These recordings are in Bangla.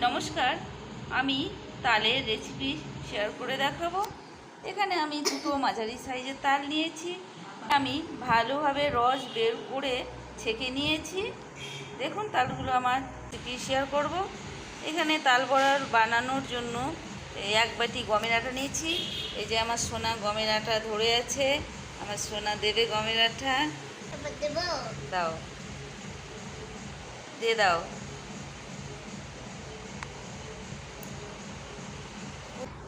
নমস্কার আমি তালের রেসিপি শেয়ার করে দেখাবো। এখানে আমি দুটো মাঝারি সাইজের তাল নিয়েছি। আমি ভালোভাবে রস বের করে ছেঁকে নিয়েছি। দেখুন তালগুলো আমার থেকে শেয়ার করব। এখানে তাল বড়ার বানানোর জন্য এক বাটি গমের আটা নিয়েছি। এই যে আমার সোনা গমের আটা ধরে আছে আমার সোনা দেবে গমের আটা। দাও। দিয়ে দাও।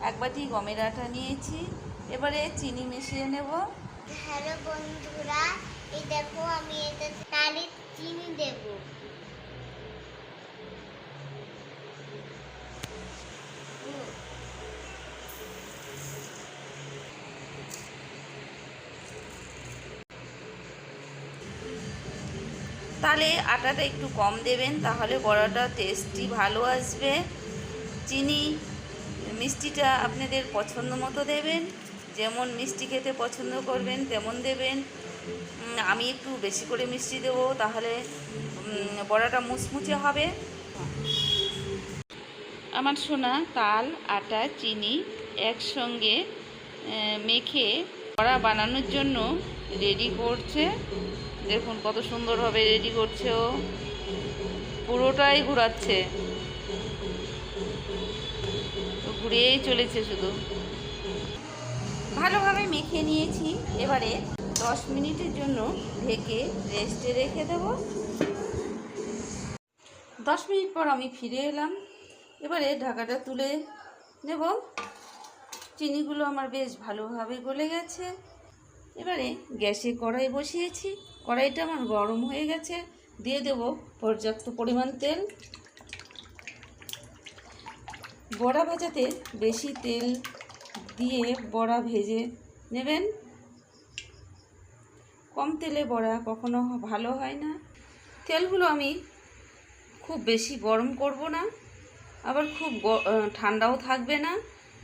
এক বাটি গমের আটা নিয়েছি। এবারে চিনি মিশিয়ে নেব। হ্যালো বন্ধুরা এই দেখো আমি এটা চিনি দেবো। তাহলে আটাটা একটু কম দেবেন তাহলে বড়াটা টেস্টি ভালো আসবে। চিনি মিষ্টিটা আপনাদের পছন্দ মতো দেবেন, যেমন মিষ্টি খেতে পছন্দ করবেন তেমন দেবেন। আমি একটু বেশি করে মিষ্টি দেবো, তাহলে বড়াটা মুচমুচে হবে। আমার সোনা তাল, আটা, চিনি একসঙ্গে মেখে বড়া বানানোর জন্য রেডি করছে। দেখুন কত সুন্দরভাবে রেডি করছে ও। পুরোটাই ঘোরাচ্ছে। ও ঘুরিয়েই চলেছে শুধু। ভালোভাবে মেখে নিয়েছি। এবারে দশ মিনিটের জন্য ঢেকে রেস্টে রেখে দেব। দশ মিনিট পর আমি ফিরে এলাম। এবারে ঢাকাটা তুলে নেব। চিনিগুলো আমার বেশ ভালোভাবে গলে গেছে। এবারে গ্যাসে কড়াই বসিয়েছি। কড়াইটা আমার গরম হয়ে গেছে। দিয়ে দেব পর্যাপ্ত পরিমাণ তেল। বড়া ভাজাতে বেশি তেল দিয়ে বড়া ভেজে নেবেন। কম তেলে বড়া কখনো ভালো হয় না। তেলগুলো আমি খুব বেশি গরম করব না, আবার খুব ঠান্ডাও থাকবে না।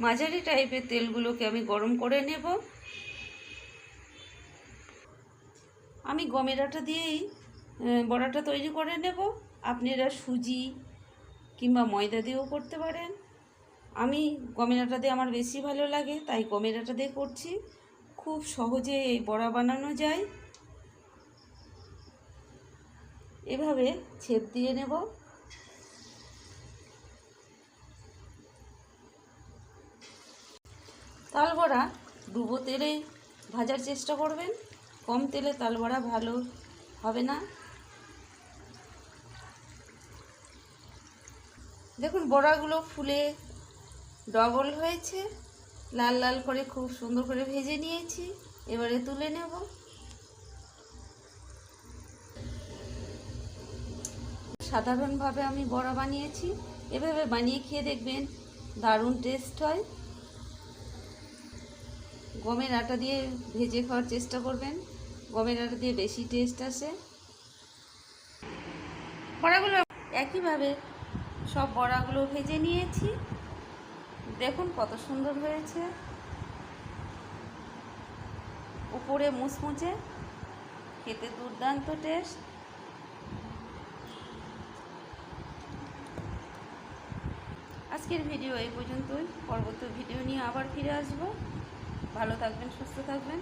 মাঝারি টাইপের তেলগুলোকে আমি গরম করে নেব। আমি গমের আটা দিয়েই বড়াটা তৈরি করে নেব। আপনারা সুজি কিংবা ময়দা দিয়েও করতে পারেন। আমি গমের দিয়ে আমার বেশি ভালো লাগে, তাই গমের দিয়ে করছি। খুব সহজে এই বড়া বানানো যায়। এভাবে ছেপ দিয়ে নেব। তাল বড়া ডুবো তেলে ভাজার চেষ্টা করবেন। কম তেলে তাল বড়া ভালো হবে না। দেখুন বড়াগুলো ফুলে ডবল হয়েছে। লাল লাল করে খুব সুন্দর করে ভেজে নিয়েছি। এবারে তুলে নেব। সাধারণভাবে আমি বড়া বানিয়েছি। এভাবে বানিয়ে খেয়ে দেখবেন দারুণ টেস্ট হয়। গমের আটা দিয়ে ভেজে খাওয়ার চেষ্টা করবেন। গমের আটা দিয়ে বেশি টেস্ট আসে। বড়াগুলো একইভাবে সব বড়াগুলো ভেজে নিয়েছি। দেখুন কত সুন্দর হয়েছে। উপরে মুচমুচে, খেতে দুর্দান্ত টেস্ট আজকের ভিডিও এই পর্যন্তই। পরবর্তী ভিডিও নিয়ে আবার ফিরে আসব। ভালো থাকবেন, সুস্থ থাকবেন।